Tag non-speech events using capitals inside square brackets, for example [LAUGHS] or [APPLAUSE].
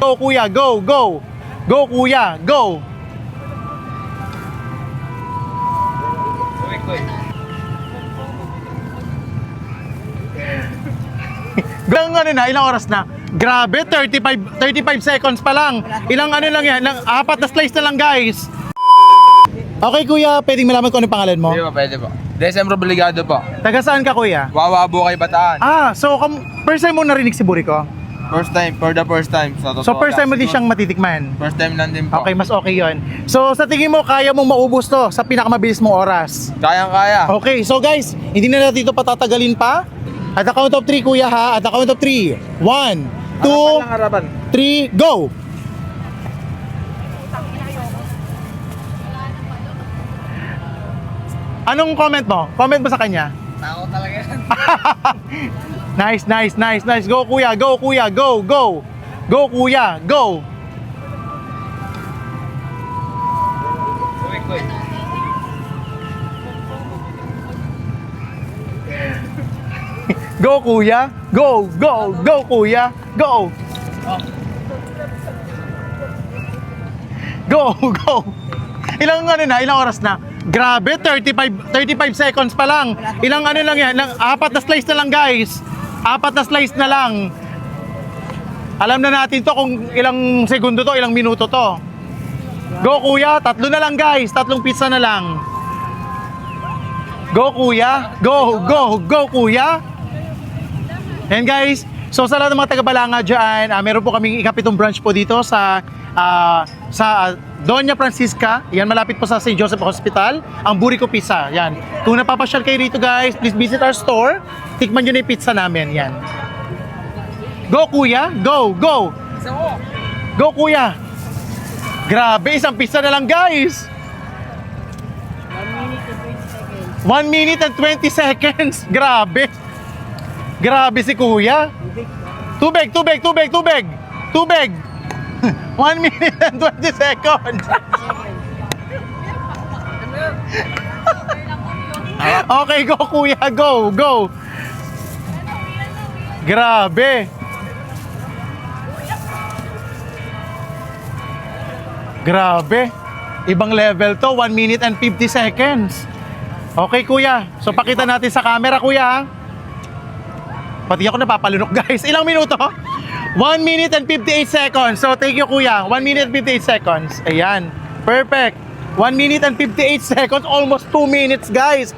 Go kuya, go, go. Go kuya, go. [LAUGHS] Ilang ano na, ilang oras na? Grabe, 35 35 seconds pa lang. Ilang ano lang yan, ilang, apat na slice na lang guys. Okay kuya, pwedeng malaman ko ano pangalan mo? Hindi po, pwede po. Decembro Obligado po. Taga saan ka kuya? Wawa Bukay Bataan. Ah, so kam- first time mo narinig si Buriko? First time, for the first time. Sa totoo So first time mo lang. din siyang matitikman? First time lang din po. Okay, mas okay yon. So sa tingin mo, kaya mong maubos to sa pinakamabilis mong oras? Kayang-kaya. Okay, so guys, hindi na natin ito patatagalin pa. At the count of 3 kuya ha, at the count of 3. 1, 2, Harapan lang, harapan. 3, go! Anong comment mo? Comment mo sa kanya. Tao talaga yan. [LAUGHS] nice, nice, nice, nice. Go kuya, go kuya, go, go. Go kuya, go. Quick. Go kuya, go, go, go kuya, go. Go, [LAUGHS] go. [LAUGHS] Ilang ano na, ilang oras na? Grabe, 35 35 seconds pa lang. Ilang ano lang yan, ilang, apat na slice na lang guys. Apat na slice na lang. Alam na natin to kung ilang segundo to, ilang minuto to. Go kuya, tatlo na lang guys, tatlong pizza na lang. Go kuya, go, go, go kuya. And guys, so sa lahat ng mga taga-Balanga dyan, ah, meron po kaming ikapitong branch po dito sa ah, sa Doña Francisca. Yan, malapit po sa St. Joseph Hospital. Ang Buriko Pizza. Yan. Kung napapasyal kayo rito guys, please visit our store. Tikman nyo na yung pizza namin. Yan. Go kuya, go, go. Go kuya. Grabe, isang pizza na lang guys. 1 minute and 20 seconds. Grabe. Grabe si kuya. Tubig, tubig, tubig, tubig. Tubig. [LAUGHS] 1 minute and 20 seconds. [LAUGHS] okay, go kuya, go, go. Grabe. Grabe. Ibang level to, 1 minute and 50 seconds. Okay, kuya. So, pakita natin sa camera, kuya. Pati ako napapalunok, [LAUGHS] guys. Ilang minuto? 1 minute and 58 seconds. So, thank you, kuya. 1 minute and 58 seconds. Ayan. Perfect. 1 minute and 58 [LAUGHS] seconds. Almost 2 minutes, guys.